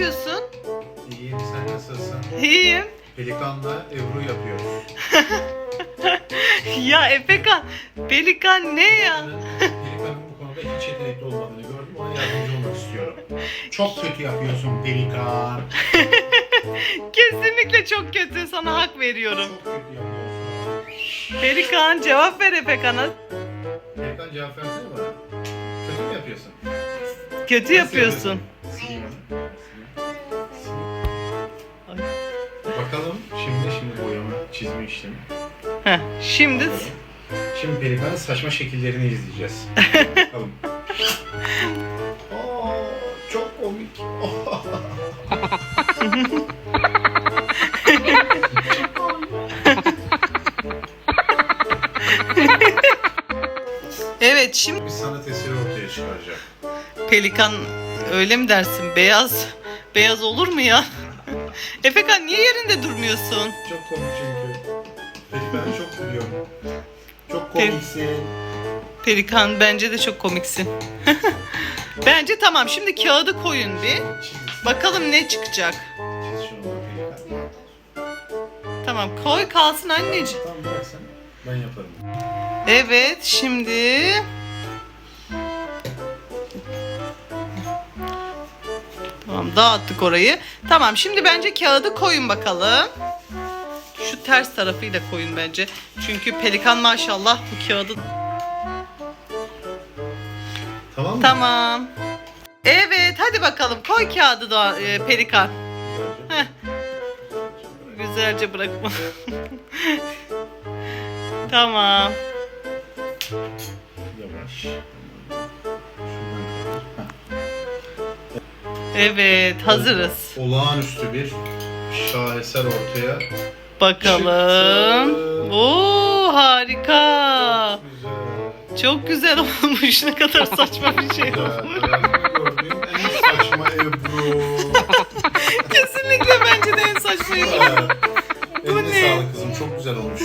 yapıyorsun? İyiyim sen nasılsın? İyiyim. Pelikanla Ebru yapıyoruz. Ya Efekan, Pelikan ne ya? Pelikan'ın bu konuda hiç yetenekli olmadığını gördüm. Ona yardımcı olmak istiyorum. Çok kötü yapıyorsun Pelikan. Kesinlikle çok kötü. Sana hak veriyorum. Çok kötü yapıyorsun. Pelikan cevap ver Efekan'a. Pelikan cevap versene bana. Kötü mü yapıyorsun? Kötü Nasıl yapıyorsun. Sileyim şimdi şimdi boyama çizme işlemi. Heh, şimdi Şimdi Pelikan'ın saçma şekillerini izleyeceğiz. Bakalım. Aa, çok komik. evet şimdi Bir sanat eseri ortaya çıkaracak. Pelikan öyle mi dersin? Beyaz beyaz olur mu ya? Efekan niye yerinde durmuyorsun? Çok komik çünkü. Pelikan'ı çok biliyorum. Çok komiksin. Pelikan bence de çok komiksin. bence tamam şimdi kağıdı koyun bir. Bakalım ne çıkacak. Tamam koy kalsın anneciğim. Tamam bırak sen. Ben yaparım. Evet şimdi Tamam dağıttık orayı. Tamam şimdi bence kağıdı koyun bakalım. Şu ters tarafıyla koyun bence. Çünkü pelikan maşallah bu kağıdı. Tamam mı? Tamam. Evet hadi bakalım koy kağıdı da e, pelikan. Heh. Güzelce bırakma. tamam. Yavaş. Evet hazırız. Olağanüstü bir şaheser ortaya. Bakalım. Çıktı. Oo harika. Çok güzel olmuş. Ne kadar saçma bir şey olmuş. Kesinlikle bence de en saçma Ebru. Bu Eline ne? sağlık kızım. Çok güzel olmuş.